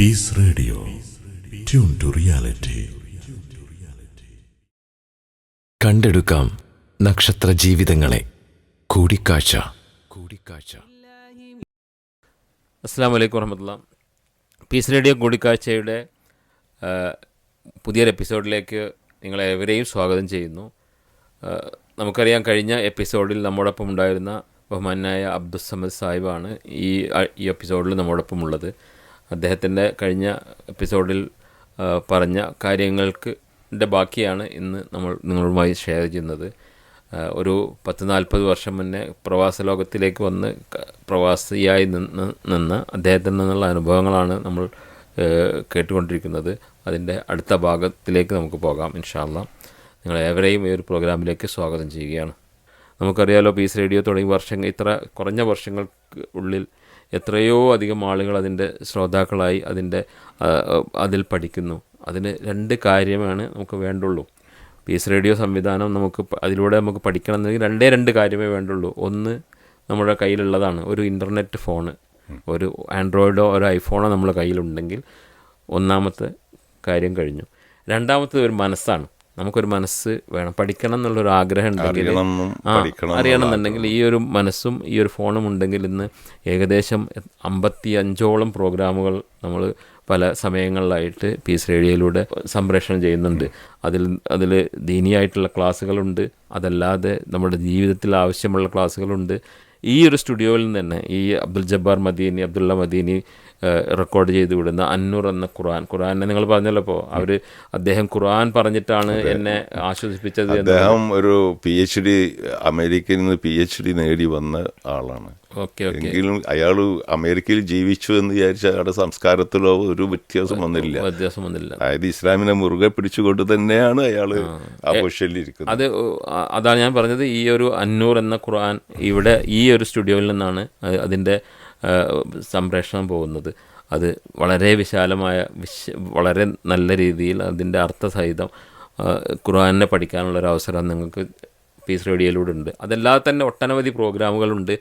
Peace radio tune to reality കണ്ടെടുക്കാം നക്ഷത്ര ജീവിതങ്ങളെ. കൂടിക്കാഴ്ച. കൂടിക്കാഴ്ച അസ്സാം വലൈക്കും വറഹമത്തുള്ള. പീസ് റേഡിയോ കൂടിക്കാഴ്ചയുടെ പുതിയൊരു എപ്പിസോഡിലേക്ക് നിങ്ങളെവരെയും സ്വാഗതം ചെയ്യുന്നു. നമുക്കറിയാം കഴിഞ്ഞ എപ്പിസോഡിൽ നമ്മോടൊപ്പം ഉണ്ടായിരുന്ന ബഹുമാനായ അബ്ദുസമദ് സാഹിബാണ് ഈ ഈ എപ്പിസോഡിൽ നമ്മോടൊപ്പം ഉള്ളത് അദ്ദേഹത്തിന്റെ കഴിഞ്ഞ എപ്പിസോഡിൽ പറഞ്ഞ കാര്യങ്ങൾക്ക് ബാക്കിയാണ് ഇന്ന് നമ്മൾ നിങ്ങളുമായി ഷെയർ ചെയ്യുന്നത്. ഒരു പത്ത് നാൽപ്പത് വർഷം മുന്നേ പ്രവാസ ലോകത്തിലേക്ക് വന്ന് പ്രവാസിയായി നിന്ന് നിന്ന് അദ്ദേഹത്തിൽ നിന്നുള്ള അനുഭവങ്ങളാണ് നമ്മൾ കേട്ടുകൊണ്ടിരിക്കുന്നത്. അതിന്റെ അടുത്ത ഭാഗത്തിലേക്ക് നമുക്ക് പോകാം ഇൻഷാല്ല നിങ്ങൾ ഏവരെയും ഈ ഒരു പ്രോഗ്രാമിലേക്ക് സ്വാഗതം ചെയ്യുകയാണ്. നമുക്കറിയാലോ പീസ് റേഡിയോ തുടങ്ങിയ വർഷങ്ങൾ ഇത്ര കുറഞ്ഞ വർഷങ്ങൾക്ക് ഉള്ളിൽ എത്രയോ അധികം ആളുകൾ അതിന്റെ ശ്രോതാക്കളായി അതിന്റെ അതിൽ പഠിക്കുന്നു. അതിന് രണ്ട് കാര്യമാണ് നമുക്ക് വേണ്ടുള്ളൂ. പീസ് റേഡിയോ സംവിധാനം നമുക്ക് അതിലൂടെ നമുക്ക് പഠിക്കണമെന്നുണ്ടെങ്കിൽ രണ്ടേ രണ്ട് കാര്യമേ വേണ്ടുള്ളൂ. ഒന്ന് നമ്മുടെ കയ്യിലുള്ളതാണ് ഒരു ഇന്റർനെറ്റ് ഫോണ്. ഒരു ആൻഡ്രോയിഡോ ഒരു ഐഫോണോ നമ്മുടെ കയ്യിലുണ്ടെങ്കിൽ ഒന്നാമത്തെ കാര്യം കഴിഞ്ഞു. രണ്ടാമത്തെ ഒരു മനസ്സാണ്. നമുക്കൊരു മനസ്സ് വേണം. പഠിക്കണം എന്നുള്ളൊരു ആഗ്രഹം ഉണ്ടെങ്കിൽ അറിയണം ആ അറിയണമെന്നുണ്ടെങ്കിൽ ഈ ഒരു മനസ്സും ഈ ഒരു ഫോണും ഉണ്ടെങ്കിൽ ഇന്ന് ഏകദേശം അമ്പത്തി അഞ്ചോളം പ്രോഗ്രാമുകൾ നമ്മൾ പല സമയങ്ങളിലായിട്ട് പീസ് റേഡിയോയിലൂടെ സംപ്രേഷണം ചെയ്യുന്നുണ്ട്. അതിൽ അതിൽ ദീനിയായിട്ടുള്ള ക്ലാസ്സുകളുണ്ട്. അതല്ലാതെ നമ്മുടെ ജീവിതത്തിൽ ആവശ്യമുള്ള ക്ലാസ്സുകളുണ്ട്. ഈ ഒരു സ്റ്റുഡിയോയിൽ നിന്ന് തന്നെ ഈ അബ്ദുൽ ജബ്ബാർ മദീനി അബ്ദുള്ള മദീനി റെക്കോർഡ് ചെയ്ത് വിടുന്ന അന്നൂർ എന്ന ഖുർആൻ. ഖുർആനെ നിങ്ങൾ പറഞ്ഞല്ലോ ഇപ്പോൾ അവർ അദ്ദേഹം ഖുർആൻ പറഞ്ഞിട്ടാണ് എന്നെ ആശ്വസിപ്പിച്ചത് അദ്ദേഹം ഒരു പി എച്ച് ഡി അമേരിക്കയിൽ നിന്ന് പി എച്ച് ഡി നേടി വന്ന ആളാണ്. എങ്കിലും അയാൾ അമേരിക്കയിൽ ജീവിച്ചു എന്ന് വിചാരിച്ച അയാളുടെ സംസ്കാരത്തിലോ ഒരു വ്യത്യാസം വന്നില്ല. വ്യത്യാസം വന്നില്ല. അതായത് ഇസ്ലാമിനെ മുറുകെ പിടിച്ചുകൊണ്ട് തന്നെയാണ് അയാൾ ആഘോഷിക്കുന്നത് അത് അതാണ് ഞാൻ പറഞ്ഞത്. ഈ ഒരു അന്നൂർ എന്ന ഖുർആൻ ഇവിടെ ഈ ഒരു സ്റ്റുഡിയോയിൽ നിന്നാണ് അതിന്റെ സംപ്രേഷണം പോകുന്നത്. അത് വളരെ വിശാലമായ വിശ വളരെ നല്ല രീതിയിൽ അതിന്റെ അർത്ഥസഹിതം ഖുർആാനിനെ ഖുർആനെ പഠിക്കാനുള്ള ഒരു അവസരം നിങ്ങൾക്ക് പീസ് റേഡിയോയിലൂടെ ഉണ്ട്. അതല്ലാതെ തന്നെ ഒട്ടനവധി പ്രോഗ്രാമുകളുണ്ട്.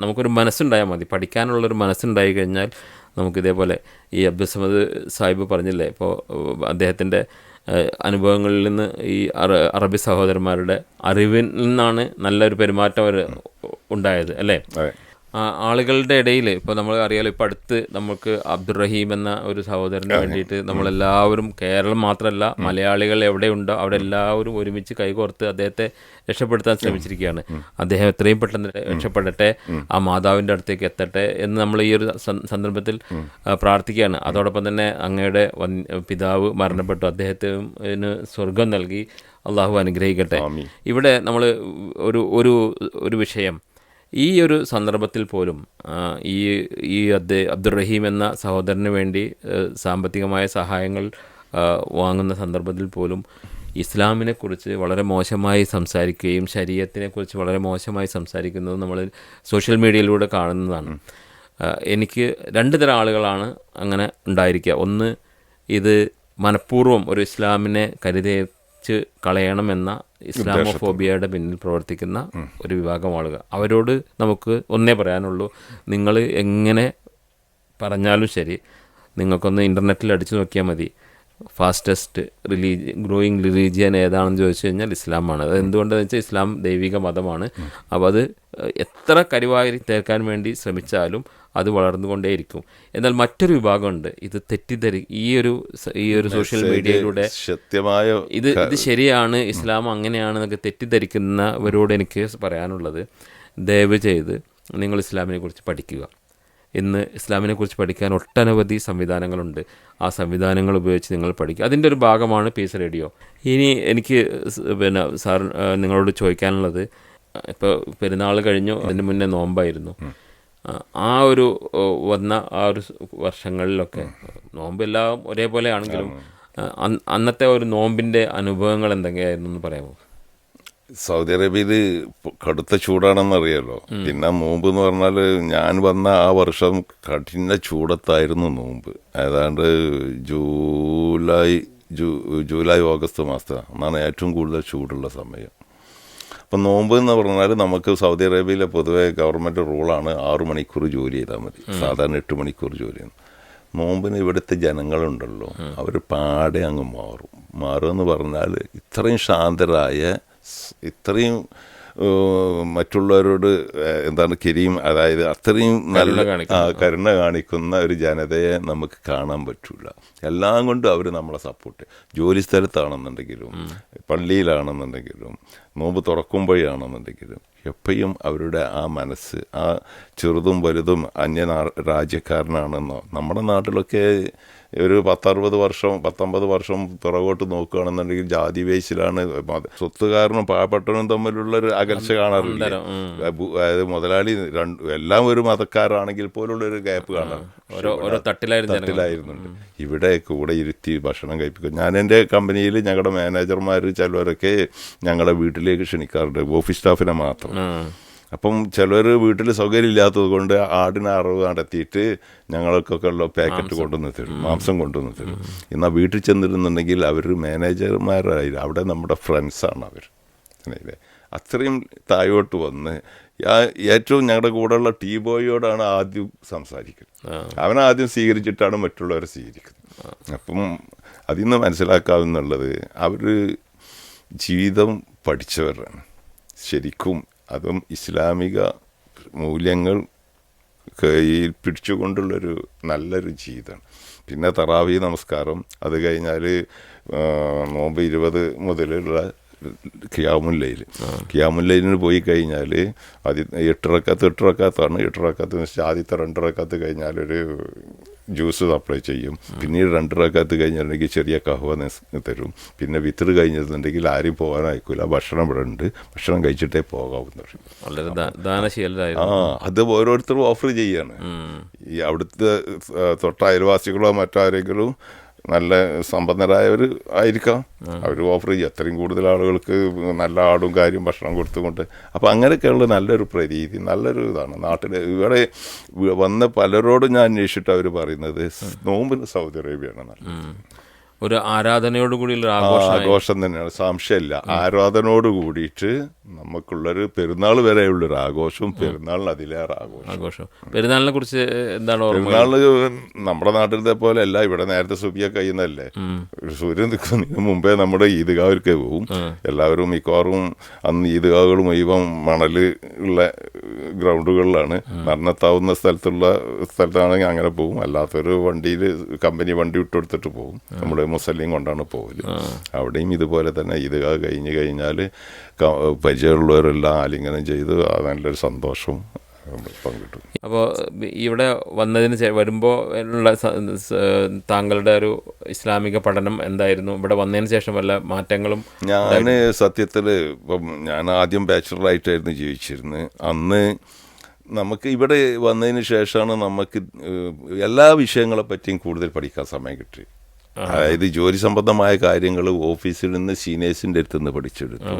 നമുക്കൊരു മനസ്സുണ്ടായാൽ മതി. പഠിക്കാനുള്ളൊരു മനസ്സുണ്ടായി കഴിഞ്ഞാൽ നമുക്കിതേപോലെ ഈ അബ്ദുസമദ് സാഹിബ് പറഞ്ഞില്ലേ ഇപ്പോൾ അദ്ദേഹത്തിന്റെ അനുഭവങ്ങളിൽ നിന്ന് ഈ അറബി സഹോദരന്മാരുടെ അറിവിൽ നിന്നാണ് നല്ലൊരു പെരുമാറ്റം ഉണ്ടായത് അല്ലേ? ആളുകളുടെ ഇടയിൽ ഇപ്പോൾ നമ്മൾ അറിയാലോ ഇപ്പോൾ അടുത്ത് നമുക്ക് അബ്ദുറഹീം എന്ന ഒരു സഹോദരന് വേണ്ടിയിട്ട് നമ്മളെല്ലാവരും കേരളം മാത്രമല്ല മലയാളികൾ എവിടെയുണ്ടോ അവിടെ എല്ലാവരും ഒരുമിച്ച് കൈകോർത്ത് അദ്ദേഹത്തെ രക്ഷപ്പെടുത്താൻ ശ്രമിച്ചിരിക്കുകയാണ്. അദ്ദേഹം എത്രയും പെട്ടെന്ന് രക്ഷപ്പെടട്ടെ ആ മാതാവിന്റെ അടുത്തേക്ക് എത്തട്ടെ എന്ന് നമ്മൾ ഈ ഒരു സന്ദർഭത്തിൽ പ്രാർത്ഥിക്കുകയാണ്. അതോടൊപ്പം തന്നെ അങ്ങയുടെ പിതാവ് മരണപ്പെട്ടു. അദ്ദേഹത്തിന് സ്വർഗം നൽകി. അള്ളാഹു അനുഗ്രഹിക്കട്ടെ. ഇവിടെ നമ്മൾ ഒരു ഒരു ഒരു വിഷയം. ഈ ഒരു സന്ദർഭത്തിൽ പോലും ഈ ഈ അദ്ദേ അബ്ദുറഹീം എന്ന സഹോദരന് വേണ്ടി സാമ്പത്തികമായ സഹായങ്ങൾ വാങ്ങുന്ന സന്ദർഭത്തിൽ പോലും ഇസ്ലാമിനെക്കുറിച്ച് വളരെ മോശമായി സംസാരിക്കുകയും ശരീരത്തിനെക്കുറിച്ച് വളരെ മോശമായി സംസാരിക്കുന്നത് നമ്മൾ സോഷ്യൽ മീഡിയയിലൂടെ കാണുന്നതാണ്. എനിക്ക് രണ്ട് തരം ആളുകളാണ് അങ്ങനെ ഉണ്ടായിരിക്കുക. ഒന്ന് ഇത് മനഃപൂർവം ഒരു ഇസ്ലാമിനെ കരുതേച്ച് കളയണമെന്ന ഇസ്ലാമോഫോബിയയുടെ പിന്നിൽ പ്രവർത്തിക്കുന്ന ഒരു വിഭാഗം ആളുകൾ. അവരോട് നമുക്ക് ഒന്നേ പറയാനുള്ളൂ. നിങ്ങൾ എങ്ങനെ പറഞ്ഞാലും ശരി നിങ്ങൾക്കൊന്ന് ഇന്റർനെറ്റിൽ അടിച്ചു നോക്കിയാൽ മതി. ഫാസ്റ്റസ്റ്റ് റിലീജ് ഗ്രോയിങ് റിലീജിയൻ ഏതാണെന്ന് ചോദിച്ചു കഴിഞ്ഞാൽ ഇസ്ലാമാണ്. അത് എന്തുകൊണ്ടെന്ന് വെച്ചാൽ ഇസ്ലാം ദൈവിക മതമാണ്. അപ്പോൾ അത് എത്ര കരിവാരി തേക്കാൻ വേണ്ടി ശ്രമിച്ചാലും അത് വളർന്നുകൊണ്ടേയിരിക്കും. എന്നാൽ മറ്റൊരു വിഭാഗമുണ്ട്. ഇത് തെറ്റിദ്ധരി ഈ ഒരു ഈ ഒരു സോഷ്യൽ മീഡിയയിലൂടെ സത്യമായ ഇത് ഇത് ശരിയാണ് ഇസ്ലാം അങ്ങനെയാണെന്നൊക്കെ തെറ്റിദ്ധരിക്കുന്നവരോട് എനിക്ക് പറയാനുള്ളത് ദയവ് ചെയ്ത് നിങ്ങൾ ഇസ്ലാമിനെ കുറിച്ച് പഠിക്കുക. ഇന്ന് ഇസ്ലാമിനെ കുറിച്ച് പഠിക്കാൻ ഒട്ടനവധി സംവിധാനങ്ങളുണ്ട്. ആ സംവിധാനങ്ങൾ ഉപയോഗിച്ച് നിങ്ങൾ പഠിക്കുക. അതിന്റെ ഒരു ഭാഗമാണ് പീസ് റേഡിയോ. ഇനി എനിക്ക് പിന്നെ സാർ നിങ്ങളോട് ചോദിക്കാനുള്ളത് ഇപ്പോൾ പെരുന്നാൾ കഴിഞ്ഞു അതിന് മുന്നേ നോമ്പായിരുന്നു. ആ, ഒരു വന്ന ആ ഒരു വർഷങ്ങളിലൊക്കെ നോമ്പ് എല്ലാം ഒരേപോലെ ആണെങ്കിലും അന്നത്തെ ഒരു നോമ്പിന്റെ അനുഭവങ്ങൾ എന്തൊക്കെയായിരുന്നു എന്ന് പറയാമോ? സൗദി അറേബ്യയിൽ കടുത്ത ചൂടാണെന്നറിയാലോ. പിന്നെ നോമ്പ് എന്ന് പറഞ്ഞാൽ ഞാൻ വന്ന ആ വർഷം കഠിന ചൂടത്തായിരുന്നു നോമ്പ്. ഏതാണ്ട് ജൂലൈ ജൂ ജൂലൈ ഓഗസ്റ്റ് മാസത്തിലാണ് അന്നാണ് ഏറ്റവും കൂടുതൽ ചൂടുള്ള സമയം. അപ്പം നോമ്പ് എന്ന് പറഞ്ഞാൽ നമുക്ക് സൗദി അറേബ്യയിലെ പൊതുവെ ഗവൺമെന്റ് റൂളാണ് ആറു മണിക്കൂർ ജോലി ചെയ്താൽ മതി. സാധാരണ എട്ട് മണിക്കൂർ ജോലിയാണ് നോമ്പിന് ഇവിടുത്തെ ജനങ്ങളുണ്ടല്ലോ. അവർ പാടെ അങ്ങ് മാറും. മാറുമെന്ന് പറഞ്ഞാൽ ഇത്രയും ശാന്തരായ ഇത്രയും മറ്റുള്ളവരോട് എന്താണ് കരീം അതായത് അത്രയും നല്ല കരുണ കാണിക്കുന്ന. ഒരു ജനതയെ നമുക്ക് കാണാൻ പറ്റൂല. എല്ലാം കൊണ്ടും അവർ നമ്മളെ സപ്പോർട്ട് ജോലി സ്ഥലത്താണെന്നുണ്ടെങ്കിലും പള്ളിയിലാണെന്നുണ്ടെങ്കിലും നോമ്പ് തുറക്കുമ്പോഴാണെന്നുണ്ടെങ്കിലും എപ്പോഴും അവരുടെ ആ മനസ്സ് ആ ചെറുതും വലുതും അന്യ രാജ്യക്കാരനാണെന്നോ നമ്മുടെ നാട്ടിലൊക്കെ ഒരു പത്തറുപത് വർഷം പത്തൊമ്പത് വർഷം പുറകോട്ട് നോക്കുകയാണെന്നുണ്ടെങ്കിൽ ജാതി ബേസിലാണ് സ്വത്തുകാരനും പാവപ്പെട്ടവനും തമ്മിലുള്ള ഒരു അകൽച്ച കാണാറില്ല? അതായത് മുതലാളി രണ്ട് എല്ലാം ഒരു മതക്കാരാണെങ്കിൽ പോലുള്ള ഒരു ഗ്യാപ്പ് കാണാം. ഓരോ തട്ടിലായിരുന്നുണ്ട്. ഇവിടെ കൂടെ ഇരുത്തി ഭക്ഷണം കഴിപ്പിക്കും. ഞാൻ എന്റെ കമ്പനിയിൽ ഞങ്ങളുടെ മാനേജർമാർ ചിലവരൊക്കെ ഞങ്ങളുടെ വീട്ടിലേക്ക് ക്ഷണിക്കാറുണ്ട് ഓഫീസ് സ്റ്റാഫിനെ മാത്രം. അപ്പം ചിലർ വീട്ടിൽ സൗകര്യം ഇല്ലാത്തത് കൊണ്ട് ആടിന് അറവ് നടത്തിയിട്ട് ഞങ്ങൾക്കൊക്കെ ഉള്ള പാക്കറ്റ് കൊണ്ടുവന്ന് തരും. മാംസം കൊണ്ടുവന്ന് തരും. എന്നാൽ വീട്ടിൽ ചെന്നിരുന്നുണ്ടെങ്കിൽ അവർ മാനേജർമാരായി. അവിടെ നമ്മുടെ ഫ്രണ്ട്സാണ് അവർ. മനസ്സിലായില്ലേ? അത്രയും താഴോട്ട് വന്ന് ഏറ്റവും ഞങ്ങളുടെ കൂടെയുള്ള ടീ ബോയോടാണ് ആദ്യം സംസാരിക്കുന്നത്. അവനാദ്യം ആദ്യം സ്വീകരിച്ചിട്ടാണ് മറ്റുള്ളവരെ സ്വീകരിക്കുന്നത്. അപ്പം അതിൽ നിന്ന് മനസ്സിലാക്കാവുന്നുള്ളത് അവർ ജീവിതം പഠിച്ചവരാണ്. ശരിക്കും അതും ഇസ്ലാമിക മൂല്യങ്ങൾ കയ്യിൽ പിടിച്ചുകൊണ്ടുള്ളൊരു നല്ലൊരു ജീവിതമാണ് പിന്നെ തറാവി നമസ്കാരം അത് കഴിഞ്ഞാൽ നോമ്പ് ഇരുപത് മുതലുള്ള ഖിയാമുല്ലയിൽ കിയാമുല്ലയിന് പോയി കഴിഞ്ഞാൽ ആദ്യ എട്ടിറക്കത്ത് എട്ടിറക്കത്താണ് എട്ടിറക്കത്ത് എന്ന് വെച്ചാൽ ആദ്യത്തെ രണ്ടിറക്കത്ത് കഴിഞ്ഞാൽ ഒരു ജ്യൂസ് സപ്ലൈ ചെയ്യും. പിന്നീട് രണ്ടിറക്കത്ത് കഴിഞ്ഞിട്ടുണ്ടെങ്കിൽ ചെറിയ കഹുവ തരും. പിന്നെ വിത്തിറ് കഴിഞ്ഞിട്ടുണ്ടെങ്കിൽ ആരും പോകാൻ അയക്കില്ല ഭക്ഷണം ഇവിടെ ഉണ്ട്. ഭക്ഷണം കഴിച്ചിട്ടേ പോകാവുന്നത് വളരെ ആ അത് ഓരോരുത്തരും ഓഫർ ചെയ്യാണ്. ഈ അവിടുത്തെ തൊട്ട അയൽവാസികളോ മറ്റാരെങ്കിലും നല്ല സമ്പന്നരായവർ ആയിരിക്കാം. അവർ ഓഫർ ചെയ്യും. അത്രയും കൂടുതൽ ആളുകൾക്ക് നല്ല ആടും കാര്യം ഭക്ഷണം കൊടുത്തുകൊണ്ട്. അപ്പം അങ്ങനെയൊക്കെയുള്ള നല്ലൊരു പ്രതീതി നല്ലൊരു ഇതാണ്. നാട്ടിൽ ഇവിടെ വന്ന പലരോടും ഞാൻ അന്വേഷിച്ചിട്ട് അവർ പറയുന്നത് നോമ്പിന് സൗദി അറേബ്യയാണ് നല്ലത്. ഒരു ആരാധനയോട് കൂടിയുള്ള ആ, ആഘോഷമായി. ആഘോഷം തന്നെയാണ്. സംശയമില്ല. ആരാധനയോട് കൂടിയിട്ട് നമുക്കുള്ളൊരു പെരുന്നാൾ വരെ വരെയുള്ളൊരു ആഘോഷവും പെരുന്നാളിന് അതിലേറെ ആഘോഷം. ആഘോഷം. പെരുന്നാളിനെ കുറിച്ച് എന്താണ് പെരുന്നാളിന് നമ്മുടെ നാട്ടിലത്തെ പോലെ അല്ല ഇവിടെ നേരത്തെ സുബിയ കഴിയുന്നതല്ലേ. സൂര്യൻ നിൽക്കുന്നതിന് മുമ്പേ നമ്മുടെ ഈദ്ഗാവിലേക്ക് പോകും എല്ലാവരും മിക്കവാറും അന്ന് ഈദ്ഗാവുകൾ മുഴുവൻ മണൽ ഉള്ള ഗ്രൗണ്ടുകളിലാണ്. നടന്നെത്താവുന്ന സ്ഥലത്തുള്ള സ്ഥലത്താണെങ്കിൽ അങ്ങനെ പോകും അല്ലാത്തൊരു വണ്ടിയിൽ കമ്പനി വണ്ടി വിട്ടുകൊടുത്തിട്ട് പോകും നമ്മുടെ മുസ്ലിം കൊണ്ടാണ് പോകൽ അവിടെയും ഇതുപോലെ തന്നെ ഈദ്ഗാഹ് കഴിഞ്ഞ് കഴിഞ്ഞാൽ പരിചയമുള്ളവരെല്ലാം ആലിംഗനം ചെയ്ത് നല്ലൊരു സന്തോഷവും പങ്കിട്ടു. അപ്പോൾ ഇവിടെ വന്നതിന് വരുമ്പോൾ ഉള്ള താങ്കളുടെ ഒരു ഇസ്ലാമിക പഠനം എന്തായിരുന്നു? ഇവിടെ വന്നതിന് ശേഷം വല്ല മാറ്റങ്ങളും ഞാൻ സത്യത്തിൽ ഇപ്പം ഞാൻ ആദ്യം ബാച്ചുലറായിട്ടായിരുന്നു ജീവിച്ചിരുന്നത്. അന്ന് നമുക്ക് ഇവിടെ വന്നതിന് ശേഷമാണ് നമുക്ക് എല്ലാ വിഷയങ്ങളെ പറ്റിയും കൂടുതൽ പഠിക്കാൻ സമയം കിട്ടി അതായത് ജോലി സംബന്ധമായ കാര്യങ്ങൾ ഓഫീസിൽ നിന്ന് സീനിയേഴ്സിന്റെ അടുത്ത് നിന്ന് പഠിച്ചെടുത്തു.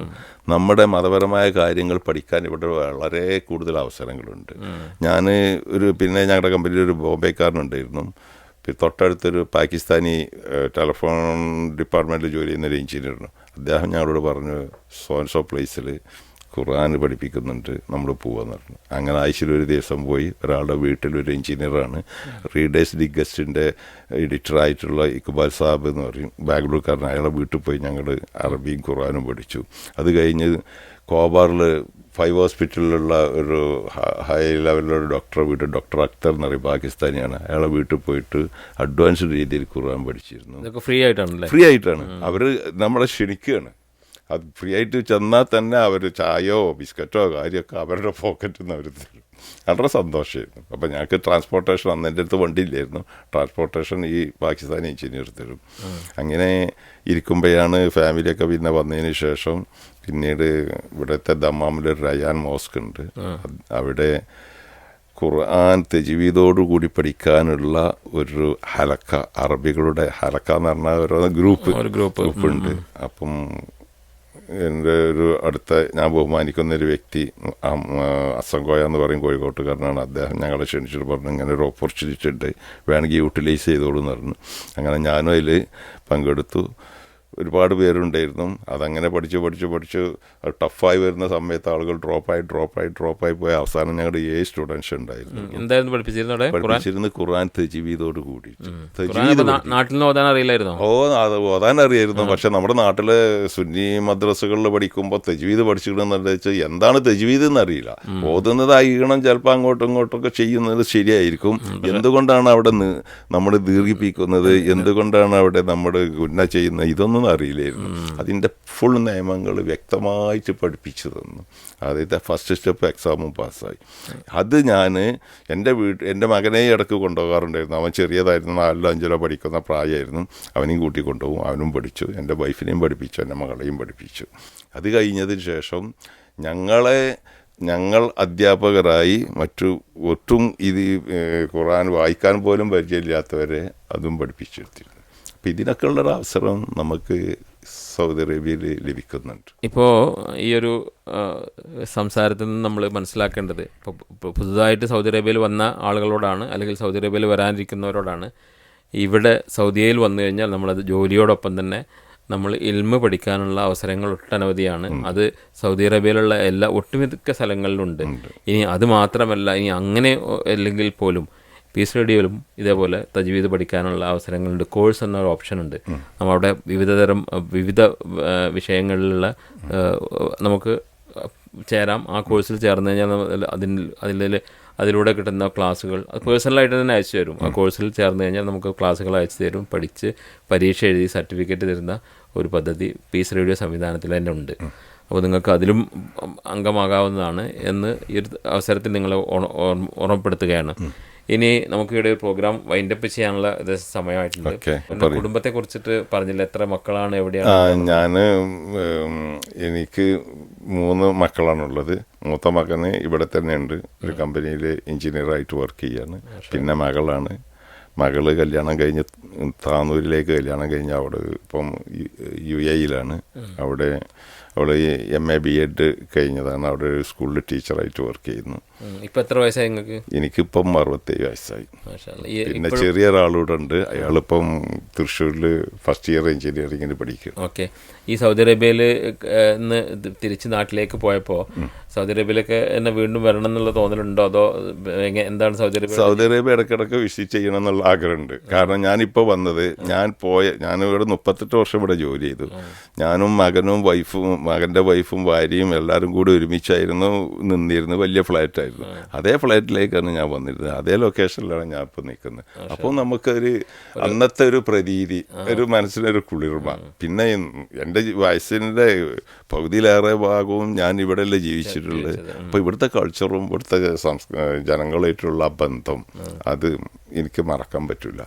നമ്മുടെ മതപരമായ കാര്യങ്ങൾ പഠിക്കാൻ ഇവിടെ വളരെ കൂടുതൽ അവസരങ്ങളുണ്ട്. ഞാൻ ഒരു പിന്നെ ഞങ്ങളുടെ കമ്പനിയിൽ ഒരു ബോംബെക്കാരനുണ്ടായിരുന്നു. തൊട്ടടുത്തൊരു പാകിസ്ഥാനി ടെലിഫോൺ ഡിപ്പാർട്ട്മെന്റിൽ ജോലി ചെയ്യുന്ന ഒരു എഞ്ചിനീയറാണ് അദ്ദേഹം ഞങ്ങളോട് പറഞ്ഞു സോൻസോ പ്ലേസിൽ ഖുർആൻ പഠിപ്പിക്കുന്നുണ്ട് നമ്മൾ പോവാന്ന് പറഞ്ഞു അങ്ങനെ ആഴ്ചയിൽ ഒരു ദിവസം പോയി ഒരാളുടെ വീട്ടിൽ ഒരു എഞ്ചിനീയറാണ്. റീഡേഴ്സ് ഡിഗസ്റ്റിന്റെ എഡിറ്ററായിട്ടുള്ള ഇക്ബാൽ സാബ് എന്ന് പറയും ബാംഗ്ലൂർക്കാരൻ. അയാളെ വീട്ടിൽ പോയി ഞങ്ങൾ അറബിയും ഖുർആനും പഠിച്ചു. അത് കഴിഞ്ഞ് കോബാറിൽ ഫൈവ് ഹോസ്പിറ്റലിലുള്ള ഒരു ഹൈ ലെവലിലുള്ള ഡോക്ടറെ വീട്ടിൽ ഡോക്ടർ അക്തർ എന്ന് പറയും പാകിസ്ഥാനിയാണ്. അയാളെ വീട്ടിൽ പോയിട്ട് അഡ്വാൻസ്ഡ് രീതിയിൽ ഖുർആൻ പഠിച്ചിരുന്നു. ഫ്രീ ആയിട്ടാണ് ഫ്രീ ആയിട്ടാണ്. അവർ നമ്മളെ ക്ഷണിക്കുകയാണ്. അത് ഫ്രീ ആയിട്ട് ചെന്നാൽ തന്നെ അവർ ചായയോ ബിസ്ക്കറ്റോ കാര്യമൊക്കെ അവരുടെ പോക്കറ്റിൽ നിന്ന് അവർ തരും. വളരെ സന്തോഷമായിരുന്നു. അപ്പം ഞങ്ങൾക്ക് ട്രാൻസ്പോർട്ടേഷൻ അന്ന് എന്റെ അടുത്ത് വണ്ടിയില്ലായിരുന്നു. ട്രാൻസ്പോർട്ടേഷൻ ഈ പാകിസ്ഥാനി എഞ്ചിനീയർ തരും. അങ്ങനെ ഇരിക്കുമ്പോഴാണ് ഫാമിലിയൊക്കെ പിന്നെ വന്നതിന് ശേഷം പിന്നീട് ഇവിടുത്തെ ദമാമിലെ റയാൻ മോസ്ക് ഉണ്ട്. അവിടെ ഖുർആൻ തെജീവീതോടുകൂടി പഠിക്കാനുള്ള ഒരു ഹലക്ക അറബികളുടെ ഹലക്ക എന്ന് പറഞ്ഞാൽ ഓരോ ഗ്രൂപ്പ് ഗ്രൂപ്പ്. ഉണ്ട് അപ്പം എന്റെ ഒരു അടുത്ത ഞാൻ ബഹുമാനിക്കുന്ന ഒരു വ്യക്തി അസംഗോയ എന്ന് പറയും കോഴിക്കോട്ടുകാരനാണ്. അദ്ദേഹം ഞങ്ങളെ ക്ഷണിച്ചിട്ട് പറഞ്ഞു ഇങ്ങനെ ഒരു ഓപ്പർച്യൂണിറ്റി ഉണ്ട്. വേണമെങ്കിൽ യൂട്ടിലൈസ് ചെയ്തോളൂ എന്ന് പറഞ്ഞു. അങ്ങനെ ഞാനും അതിൽ പങ്കെടുത്തു. ഒരുപാട് പേരുണ്ടായിരുന്നു. അതങ്ങനെ പഠിച്ച് പഠിച്ച് പഠിച്ച് ടഫായി വരുന്ന സമയത്ത് ആളുകൾ ഡ്രോപ്പായി ഡ്രോപ്പായി ഡ്രോപ്പായി പോയ അവസാനം ഞങ്ങളുടെ ഏഴ് സ്റ്റുഡൻസ് ഉണ്ടായിരുന്നു. എന്തായിരുന്നു പഠിപ്പിച്ചിരുന്നത് പഠിപ്പിച്ചിരുന്നത് ഖുർആൻ തെജീവീതോട് കൂടി നാട്ടിൽ ഓതാൻ അറിയില്ലായിരുന്നോ? ഓ അത് ഓതാൻ അറിയായിരുന്നു. പക്ഷെ നമ്മുടെ നാട്ടിൽ സുന്നി മദ്രസകളിൽ പഠിക്കുമ്പോൾ തെജ്വീദ് പഠിച്ചിടുന്നുണ്ട് വെച്ചാൽ എന്താണ് തജ്വീദ് എന്നറിയില്ല ഓതുന്നത് ആയിരിക്കണം ചിലപ്പോൾ അങ്ങോട്ടും ഇങ്ങോട്ടും ഒക്കെ ചെയ്യുന്നത് ശരിയായിരിക്കും. എന്തുകൊണ്ടാണ് അവിടെ നമ്മൾ ദീർഘിപ്പിക്കുന്നത്? എന്തുകൊണ്ടാണ് അവിടെ നമ്മൾ ഗുന്ന ചെയ്യുന്നത്? ഇതൊന്നും അറിയില്ലായിരുന്നു. അതിന്റെ ഫുൾ നിയമങ്ങൾ വ്യക്തമായിട്ട് പഠിപ്പിച്ചു തന്നു. അതായത് ഫസ്റ്റ് സ്റ്റെപ്പ് എക്സാമും പാസ്സായി. അത് ഞാൻ എന്റെ വീട്ട് എന്റെ മകനെ ഇടയ്ക്ക് കൊണ്ടുപോകാറുണ്ടായിരുന്നു. അവൻ ചെറിയതായിരുന്നു. നാലിലോ അഞ്ചിലോ പഠിക്കുന്ന പ്രായമായിരുന്നു. അവനെയും കൂട്ടി കൊണ്ടുപോകും. അവനും പഠിച്ചു. എന്റെ വൈഫിനെയും പഠിപ്പിച്ചു. എന്റെ മകളെയും പഠിപ്പിച്ചു. അത് കഴിഞ്ഞതിന് ശേഷം ഞങ്ങളെ ഞങ്ങൾ അധ്യാപകരായി മറ്റു ഒട്ടും ഇത് ഖുറാൻ വായിക്കാൻ പോലും പരിചയമില്ലാത്തവരെ അതും പഠിപ്പിച്ചെടുത്തിരുന്നു അപ്പം ഇതിനൊക്കെ ഉള്ളൊരു അവസരം നമുക്ക് സൗദി അറേബ്യയിൽ ലഭിക്കുന്നുണ്ട്. ഇപ്പോൾ ഈ ഒരു സംസാരത്തിൽ നിന്ന് നമ്മൾ മനസ്സിലാക്കേണ്ടത് ഇപ്പോൾ പുതുതായിട്ട് സൗദി അറേബ്യയിൽ വന്ന ആളുകളോടാണ് അല്ലെങ്കിൽ സൗദി അറേബ്യയിൽ വരാനിരിക്കുന്നവരോടാണ് ഇവിടെ സൗദിയയിൽ വന്നു കഴിഞ്ഞാൽ നമ്മളത് ജോലിയോടൊപ്പം തന്നെ നമ്മൾ ഇൽമ് പഠിക്കാനുള്ള അവസരങ്ങൾ ഒട്ടനവധിയാണ്. അത് സൗദി അറേബ്യയിലുള്ള എല്ലാ ഒട്ടുമിക്ക സ്ഥലങ്ങളിലുണ്ട് ഇനി അത് മാത്രമല്ല ഇനി അങ്ങനെ അല്ലെങ്കിൽ പോലും പീസ് റേഡിയോയിലും ഇതേപോലെ തജ്വീദ് പഠിക്കാനുള്ള അവസരങ്ങളുണ്ട്. കോഴ്സ് എന്ന ഒരു ഓപ്ഷൻ ഉണ്ട് നമ്മളവിടെ വിവിധതരം വിവിധ വിഷയങ്ങളിലുള്ള നമുക്ക് ചേരാം. ആ കോഴ്സിൽ ചേർന്ന് കഴിഞ്ഞാൽ അതിൽ അതിൽ അതിലൂടെ കിട്ടുന്ന ക്ലാസ്സുകൾ അത് പേഴ്സണലായിട്ട് തന്നെ അയച്ചു തരും. ആ കോഴ്സിൽ ചേർന്ന് കഴിഞ്ഞാൽ നമുക്ക് ക്ലാസ്സുകൾ അയച്ചു തരും. പഠിച്ച് പരീക്ഷ എഴുതി സർട്ടിഫിക്കറ്റ് തരുന്ന ഒരു പദ്ധതി പീസ് റേഡിയോ സംവിധാനത്തിൽ തന്നെ ഉണ്ട്. അപ്പോൾ നിങ്ങൾക്ക് അതിലും അംഗമാകാവുന്നതാണ് എന്ന് ഈ ഒരു അവസരത്തിൽ നിങ്ങളെ ഓർമ്മപ്പെടുത്തുകയാണ്. ഇനി നമുക്ക് ഇവിടെ ഒരു പ്രോഗ്രാം വൈൻഡപ്പ് ചെയ്യാനുള്ള ഇത് സമയമായിട്ടുണ്ട്. കുടുംബത്തെ കുറിച്ചിട്ട് പറഞ്ഞില്ല എത്ര മക്കളാണ് എവിടെയാണ്? ഞാൻ എനിക്ക് മൂന്ന് മക്കളാണുള്ളത്. മൂത്ത മകന് ഇവിടെ തന്നെ ഉണ്ട് ഒരു കമ്പനിയിൽ എഞ്ചിനീയറായിട്ട് വർക്ക് ചെയ്യാണ്. പിന്നെ മകളാണ്. മകൾ കല്യാണം കഴിഞ്ഞ് താനൂരിലേക്ക് കല്യാണം കഴിഞ്ഞ് അവിടെ ഇപ്പം യു എയിലാണ് അവിടെ അവൾ എം എ ബി എഡ് കഴിഞ്ഞതാണ്. അവിടെ ഒരു സ്കൂളിൽ ടീച്ചറായിട്ട് വർക്ക് ചെയ്യുന്നു. ഇപ്പം എത്ര വയസ്സായി നിങ്ങൾക്ക് എനിക്കിപ്പം അറുപത്തേഴ് വയസ്സായി. പിന്നെ ചെറിയ ഒരാളൂടെ ഉണ്ട് അയാളിപ്പം തൃശ്ശൂരിൽ ഫസ്റ്റ് ഇയർ എഞ്ചിനീയറിങ്ങിന് പഠിക്കും. ഓക്കെ. ഈ സൗദി അറേബ്യയിൽ നിന്ന് തിരിച്ച് നാട്ടിലേക്ക് പോയപ്പോൾ സൗദി അറേബ്യയിലേക്ക് എന്നെ വീണ്ടും വരണം എന്നുള്ള തോന്നലുണ്ടോ? അതോ എന്താണ് സൗദി അറേബ്യ സൗദി അറേബ്യ ഇടയ്ക്കിടയ്ക്ക് വിസിറ്റ് ചെയ്യണം എന്നുള്ള ആഗ്രഹമുണ്ട്. കാരണം ഞാനിപ്പോൾ വന്നത് ഞാൻ പോയ ഞാൻ ഇവിടെ മുപ്പത്തെട്ട് വർഷം ഇവിടെ ജോലി ചെയ്തു. ഞാനും മകനും വൈഫും മകന്റെ വൈഫും ഭാര്യയും എല്ലാവരും കൂടി ഒരുമിച്ചായിരുന്നു നിന്നിരുന്നു വലിയ ഫ്ലാറ്റായിരുന്നു അതേ ഫ്ലാറ്റിലേക്കാണ് ഞാൻ വന്നിരുന്നത്. അതേ ലൊക്കേഷനിലാണ് ഞാൻ ഇപ്പോൾ നിൽക്കുന്നത്. അപ്പോൾ നമുക്കൊരു അന്നത്തെ ഒരു പ്രതീതി ഒരു മനസ്സിനൊരു കുളിർമ. പിന്നെ എന്റെ വയസ്സിന്റെ പകുതിയിലേറെ ഭാഗവും ഞാൻ ഇവിടെയല്ലേ ജീവിച്ചിട്ടുള്ളത്. അപ്പോൾ ഇവിടുത്തെ കൾച്ചറും ഇവിടുത്തെ സംസ്കാര ജനങ്ങളായിട്ടുള്ള ബന്ധം അത് എനിക്ക് മറക്കാൻ പറ്റില്ല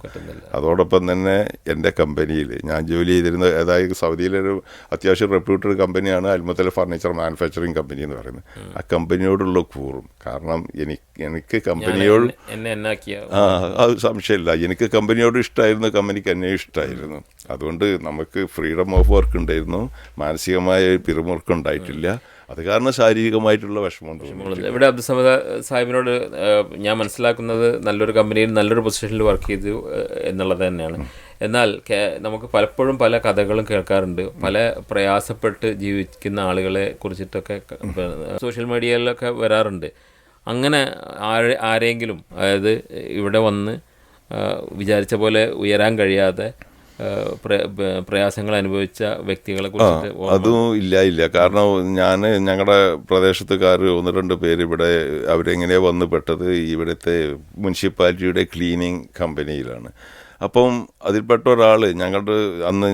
അതോടൊപ്പം തന്നെ എന്റെ കമ്പനിയിൽ ഞാൻ ജോലി ചെയ്തിരുന്ന അതായത് സൗദിയിലൊരു അത്യാവശ്യം റെപ്യൂട്ടഡ് കമ്പനിയാണ് അൽമത്തല ഫർണിച്ചർ മാനുഫാക്ചറിങ് കമ്പനി എന്ന് പറയുന്നത്. ആ കമ്പനിയോടുള്ള കൂറും. കാരണം എനിക്ക് എനിക്ക് കമ്പനിയോട് ആ അത് സംശയമില്ല. എനിക്ക് കമ്പനിയോട് ഇഷ്ടമായിരുന്നു കമ്പനിക്ക് എന്നെ ഇഷ്ടമായിരുന്നു അതുകൊണ്ട് നമുക്ക് ഫ്രീഡം ഓഫ് വർക്ക് ഉണ്ടായിരുന്നു. മാനസികമായ പിരിമുറുക്കം ഉണ്ടായിട്ടില്ല. അത് കാരണം ശാരീരികമായിട്ടുള്ള വിഷമം തോന്നി ഇവിടെ അബ്ദുസമദ സാഹിബിനോട് ഞാൻ മനസ്സിലാക്കുന്നത് നല്ലൊരു കമ്പനിയിൽ നല്ലൊരു പൊസിഷനിൽ വർക്ക് ചെയ്തു എന്നുള്ളത് തന്നെയാണ്. എന്നാൽ നമുക്ക് പലപ്പോഴും പല കഥകളും കേൾക്കാറുണ്ട്. പല പ്രയാസപ്പെട്ട് ജീവിക്കുന്ന ആളുകളെ കുറിച്ചിട്ടൊക്കെ സോഷ്യൽ മീഡിയയിലൊക്കെ വരാറുണ്ട്. അങ്ങനെ ആരെ ആരെങ്കിലും അതായത് ഇവിടെ വന്ന് വിചാരിച്ച പോലെ ഉയരാൻ കഴിയാതെ പ്രയാസങ്ങൾ അനുഭവിച്ച വ്യക്തികളെ കുറിച്ച് അതും ഇല്ല ഇല്ല. കാരണം ഞാൻ ഞങ്ങളുടെ പ്രദേശത്തുകാർ ഒന്ന് രണ്ട് പേര് ഇവിടെ അവരെങ്ങനെയാണ് വന്ന് പെട്ടത് ഇവിടുത്തെ മുനിസിപ്പാലിറ്റിയുടെ ക്ലീനിങ് കമ്പനിയിലാണ്. അപ്പം അതിൽപ്പെട്ട ഒരാൾ ഞങ്ങളുടെ അന്ന്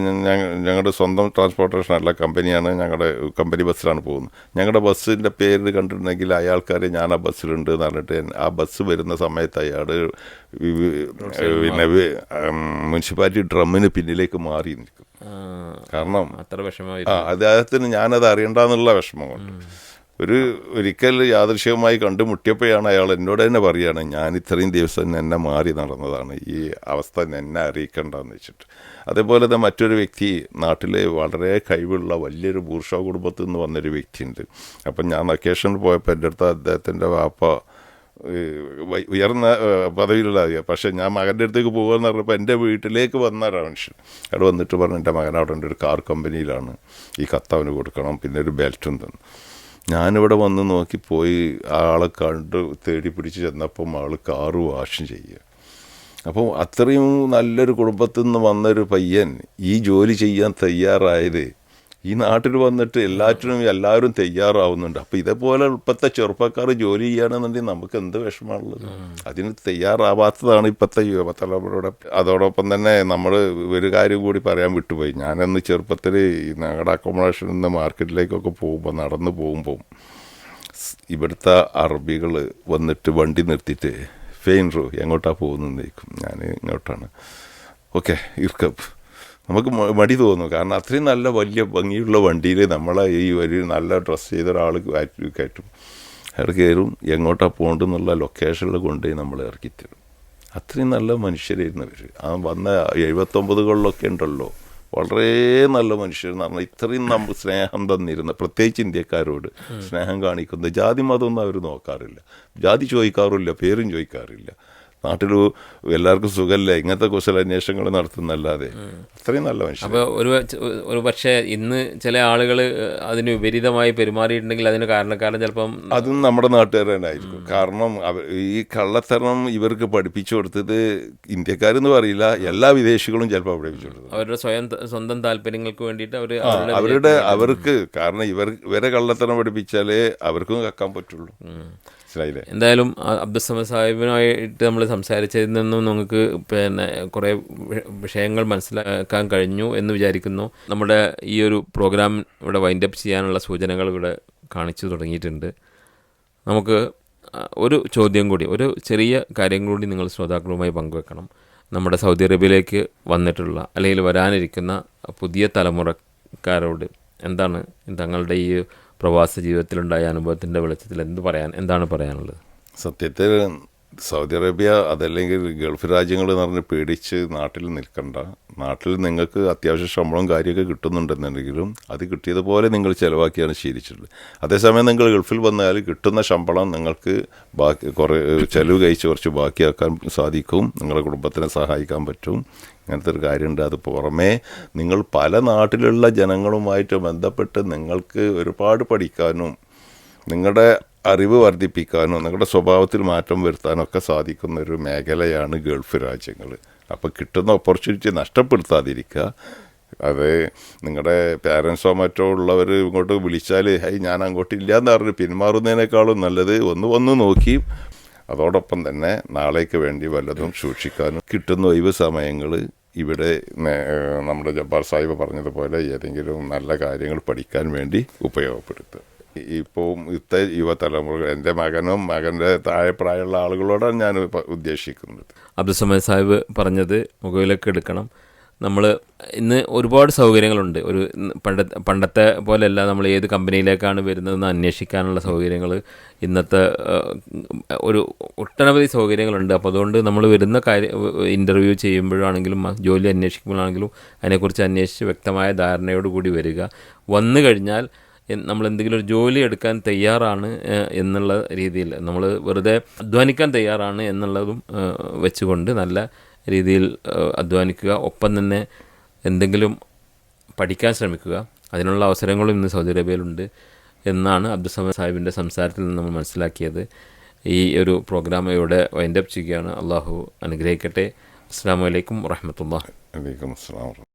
ഞങ്ങളുടെ സ്വന്തം ട്രാൻസ്പോർട്ടേഷൻ അല്ല കമ്പനിയാണ് ഞങ്ങളുടെ കമ്പനി ബസ്സിലാണ് പോകുന്നത്. ഞങ്ങളുടെ ബസ്സിന്റെ പേര് കണ്ടിട്ടുണ്ടെങ്കിൽ അയാൾക്കാരെ ഞാൻ ആ ബസ്സിലുണ്ട് എന്ന് പറഞ്ഞിട്ട് ആ ബസ് വരുന്ന സമയത്ത് അയാൾ പിന്നെ മുനിസിപ്പാലിറ്റി ഡ്രമ്മിന് പിന്നിലേക്ക് മാറി നിൽക്കും. കാരണം അത്ര വിഷമമായി ആ അദ്ദേഹത്തിന് ഞാനത് അറിയണ്ടെന്നുള്ള വിഷമം കൊണ്ട്. ഒരു ഒരിക്കൽ യാദൃശ്യമായി കണ്ടുമുട്ടിയപ്പോഴാണ് അയാൾ എന്നോട് തന്നെ പറയുകയാണ് ഞാൻ ഇത്രയും ദിവസം എന്നെ മാറി നടന്നതാണ്. ഈ അവസ്ഥ എന്നെ അറിയിക്കണ്ടെന്ന് വെച്ചിട്ട്. അതേപോലെ തന്നെ മറ്റൊരു വ്യക്തി നാട്ടിലെ വളരെ കഴിവുള്ള വലിയൊരു ബൂർഷ കുടുംബത്തിൽ നിന്ന് വന്നൊരു വ്യക്തിയുണ്ട്. അപ്പം ഞാൻ വെക്കേഷനിൽ പോയപ്പോൾ എന്റെ അടുത്ത് അദ്ദേഹത്തിന്റെ വാപ്പ ഉയർന്ന പദവിയിലുള്ള പക്ഷേ ഞാൻ മകന്റെ അടുത്തേക്ക് പോകുമെന്ന് പറഞ്ഞപ്പോൾ എന്റെ വീട്ടിലേക്ക് വന്ന ഒരു മനുഷ്യൻ. അവിടെ വന്നിട്ട് പറഞ്ഞു എന്റെ മകൻ അവിടെ ഉണ്ട് ഒരു കാർ കമ്പനിയിലാണ്. ഈ കത്ത് അവന് കൊടുക്കണം പിന്നെ ഒരു ബെൽറ്റും തന്നു. ഞാനിവിടെ വന്ന് നോക്കി പോയി ആളെ കണ്ട് തേടി പിടിച്ച് ചെന്നപ്പം ആൾ കാറ് വാഷ് ചെയ്യുക അപ്പോൾ അത്രയും നല്ലൊരു കുടുംബത്തിൽ നിന്ന് വന്നൊരു പയ്യൻ ഈ ജോലി ചെയ്യാൻ തയ്യാറായത് ഈ നാട്ടിൽ വന്നിട്ട് എല്ലാറ്റിനും എല്ലാവരും തയ്യാറാവുന്നുണ്ട്. അപ്പോൾ ഇതേപോലെ ഇപ്പോഴത്തെ ചെറുപ്പക്കാർ ജോലി ചെയ്യുകയാണെന്നുണ്ടെങ്കിൽ നമുക്ക് എന്ത് വിഷമമുള്ളത് അതിന് തയ്യാറാവാത്തതാണ് ഇപ്പോഴത്തെ യുവതലമുറയുടെ. അതോടൊപ്പം തന്നെ നമ്മൾ ഒരു കാര്യം കൂടി പറയാൻ വിട്ടുപോയി. ഞാനന്ന് ചെറുപ്പത്തിൽ ഞങ്ങളുടെ അക്കോമഡേഷനിൽ നിന്ന് മാർക്കറ്റിലേക്കൊക്കെ പോകുമ്പോൾ നടന്നു പോകുമ്പോൾ ഇവിടുത്തെ അറബികൾ വന്നിട്ട് വണ്ടി നിർത്തിയിട്ട് ഫെയിൻ റോ എങ്ങോട്ടാ പോകുന്നേക്കും ഞാൻ ഇങ്ങോട്ടാണ്. ഓക്കെ ഇർക്കപ്പ് നമുക്ക് മടി തോന്നും. കാരണം അത്രയും നല്ല വലിയ ഭംഗിയുള്ള വണ്ടിയിൽ നമ്മളെ ഈ ഒരു നല്ല ഡ്രസ്സ് ചെയ്ത ഒരാൾ കയറ്റി അയാൾ കയറും. എങ്ങോട്ടാ പോകേണ്ടെന്നുള്ള ലൊക്കേഷനിൽ കൊണ്ടുപോയി നമ്മൾ ഇറക്കിത്തരും അത്രയും നല്ല മനുഷ്യരായിരുന്നു അവർ ആ വന്ന എഴുപത്തൊമ്പതുകളിലൊക്കെ ഉണ്ടല്ലോ. വളരെ നല്ല മനുഷ്യർ എന്ന് പറഞ്ഞാൽ ഇത്രയും നമ്മൾ സ്നേഹം തന്നിരുന്ന പ്രത്യേകിച്ച് ഇന്ത്യക്കാരോട് സ്നേഹം കാണിക്കുന്ന ജാതി മതമൊന്നും അവർ നോക്കാറില്ല. ജാതി ചോദിക്കാറില്ല പേരും ചോദിക്കാറില്ല. നാട്ടിൽ എല്ലാവർക്കും സുഖമല്ലേ ഇങ്ങനത്തെ കുശലാന്വേഷണങ്ങൾ നടത്തുന്നല്ലാതെ അത്രയും നല്ല മനുഷ്യൻ. അപ്പോൾ ഒരു ഒരു പക്ഷേ ഇന്ന് ചില ആളുകൾ അതിന് വിപരീതമായി പെരുമാറിയിട്ടുണ്ടെങ്കിൽ അതിന് കാരണക്കാരൻ ചിലപ്പം അതും നമ്മുടെ നാട്ടുകാർ തന്നെ ആയിരിക്കും. കാരണം ഈ കള്ളത്തരണം ഇവർക്ക് പഠിപ്പിച്ചു കൊടുത്തത് ഇന്ത്യക്കാരെന്ന് പറയില്ല എല്ലാ വിദേശികളും ചിലപ്പോൾ പഠിപ്പിച്ചു കൊടുത്തത് അവരുടെ സ്വയം സ്വന്തം താല്പര്യങ്ങൾക്ക് വേണ്ടിയിട്ട് അവർ അവരുടെ അവർക്ക് കാരണം ഇവർ ഇവരെ കള്ളത്തരം പഠിപ്പിച്ചാലേ അവർക്കും കക്കാൻ പറ്റുള്ളൂ. മനസ്സിലായില്ലേ? എന്തായാലും അബ്ദുസമ സാഹിബിനായിട്ട് നമ്മൾ സംസാരിച്ചതിൽ നിന്നും നമുക്ക് പിന്നെ കുറേ വിഷയങ്ങൾ മനസ്സിലാക്കാൻ കഴിഞ്ഞു എന്ന് വിചാരിക്കുന്നു. നമ്മുടെ ഈ ഒരു പ്രോഗ്രാം ഇവിടെ വൈൻഡപ്പ് ചെയ്യാനുള്ള സൂചനകൾ ഇവിടെ കാണിച്ചു തുടങ്ങിയിട്ടുണ്ട്. നമുക്ക് ഒരു ചോദ്യം കൂടി ഒരു ചെറിയ കാര്യം കൂടി നിങ്ങൾ ശ്രോതാക്കളുമായി പങ്കുവെക്കണം. നമ്മുടെ സൗദി അറേബ്യയിലേക്ക് വന്നിട്ടുള്ള അല്ലെങ്കിൽ വരാനിരിക്കുന്ന പുതിയ തലമുറക്കാരോട് എന്താണ് തങ്ങളുടെ ഈ പ്രവാസ ജീവിതത്തിലുണ്ടായ അനുഭവത്തിന്റെ വെളിച്ചത്തിൽ എന്ത് പറയാൻ എന്താണ് പറയാനുള്ളത്? സത്യത്തിൽ സൗദി അറേബ്യ അതല്ലെങ്കിൽ ഗൾഫ് രാജ്യങ്ങൾ എന്ന് പറഞ്ഞ് പേടിച്ച് നാട്ടിൽ നിൽക്കണ്ട. നാട്ടിൽ നിങ്ങൾക്ക് അത്യാവശ്യം ശമ്പളം കാര്യമൊക്കെ കിട്ടുന്നുണ്ടെന്നുണ്ടെങ്കിലും അത് കിട്ടിയതുപോലെ നിങ്ങൾ ചിലവാക്കിയാണ് ശീലിച്ചിട്ടുള്ളത്. അതേസമയം നിങ്ങൾ ഗൾഫിൽ വന്നാൽ കിട്ടുന്ന ശമ്പളം നിങ്ങൾക്ക് ബാക്കി കുറേ ചിലവ് കഴിച്ച് കുറച്ച് ബാക്കിയാക്കാൻ സാധിക്കും. നിങ്ങളുടെ കുടുംബത്തിനെ സഹായിക്കാൻ പറ്റും. ഇങ്ങനത്തെ ഒരു കാര്യമുണ്ട്. അത് പുറമേ നിങ്ങൾ പല നാട്ടിലുള്ള ജനങ്ങളുമായിട്ട് ബന്ധപ്പെട്ട് നിങ്ങൾക്ക് ഒരുപാട് പഠിക്കാനും നിങ്ങളുടെ അറിവ് വർദ്ധിപ്പിക്കാനോ നിങ്ങളുടെ സ്വഭാവത്തിൽ മാറ്റം വരുത്താനോ ഒക്കെ സാധിക്കുന്ന ഒരു മേഖലയാണ് ഗൾഫ് രാജ്യങ്ങൾ അപ്പോൾ കിട്ടുന്ന ഓപ്പർച്യൂണിറ്റി നഷ്ടപ്പെടുത്താതിരിക്കുക. അത് നിങ്ങളുടെ പാരൻസോ മറ്റോ ഉള്ളവർ ഇങ്ങോട്ട് വിളിച്ചാൽ ഹൈ ഞാൻ അങ്ങോട്ട് ഇല്ലയെന്ന് പറഞ്ഞ് പിന്മാറുന്നതിനേക്കാളും നല്ലത് ഒന്ന് വന്ന് നോക്കി. അതോടൊപ്പം തന്നെ നാളേക്ക് വേണ്ടി വല്ലതും സൂക്ഷിക്കാനും കിട്ടുന്ന ഒഴിവ് സമയങ്ങൾ ഇവിടെ നമ്മുടെ ജബ്ബാർ സാഹിബ് പറഞ്ഞതുപോലെ ഏതെങ്കിലും നല്ല കാര്യങ്ങൾ പഠിക്കാൻ വേണ്ടി ഉപയോഗപ്പെടുത്തുക. ഇപ്പോൾ ഇത്തെ യുവതലമുറ എന്റെ മകനും മകന്റെ താഴെ പ്രായമുള്ള ആളുകളോടാണ് ഞാൻ ഉദ്ദേശിക്കുന്നത്. അബ്ദുസമദ് സാഹിബ് പറഞ്ഞത് മുഖവിലേക്ക് എടുക്കണം. നമ്മൾ ഇന്ന് ഒരുപാട് സൗകര്യങ്ങളുണ്ട്. ഒരു പണ്ട പണ്ടത്തെ പോലെയല്ല നമ്മൾ ഏത് കമ്പനിയിലേക്കാണ് വരുന്നതെന്ന് അന്വേഷിക്കാനുള്ള സൗകര്യങ്ങൾ ഇന്നത്തെ ഒരു ഒട്ടനവധി സൗകര്യങ്ങളുണ്ട്. അപ്പോൾ അതുകൊണ്ട് നമ്മൾ വരുന്ന കാര്യം ഇന്റർവ്യൂ ചെയ്യുമ്പോഴാണെങ്കിലും ജോലി അന്വേഷിക്കുമ്പോഴാണെങ്കിലും അതിനെക്കുറിച്ച് അന്വേഷിച്ച് വ്യക്തമായ ധാരണയോടുകൂടി വരിക. വന്നു കഴിഞ്ഞാൽ നമ്മൾ എന്തെങ്കിലും ഒരു ജോലി എടുക്കാൻ തയ്യാറാണ് എന്നുള്ള രീതിയിൽ. നമ്മൾ വെറുതെ അധ്വാനിക്കാൻ തയ്യാറാണ് എന്നുള്ളതും വെച്ചുകൊണ്ട് നല്ല രീതിയിൽ അധ്വാനിക്കുക. ഒപ്പം തന്നെ എന്തെങ്കിലും പഠിക്കാൻ ശ്രമിക്കുക. അതിനുള്ള അവസരങ്ങളും ഇന്ന് സൗദി അറേബ്യയിലുണ്ട് എന്നാണ് അബ്ദുസമദ് സാഹിബിന്റെ സംസാരത്തിൽ നിന്ന് നമ്മൾ മനസ്സിലാക്കിയത്. ഈ ഒരു പ്രോഗ്രാം ഇവിടെ വൈൻഡപ്പ് ചെയ്യുകയാണ്. അള്ളാഹു അനുഗ്രഹിക്കട്ടെ. അസ്സാം വലൈക്കും വറഹമത്തുള്ള വലൈക്കും അസ്സലാം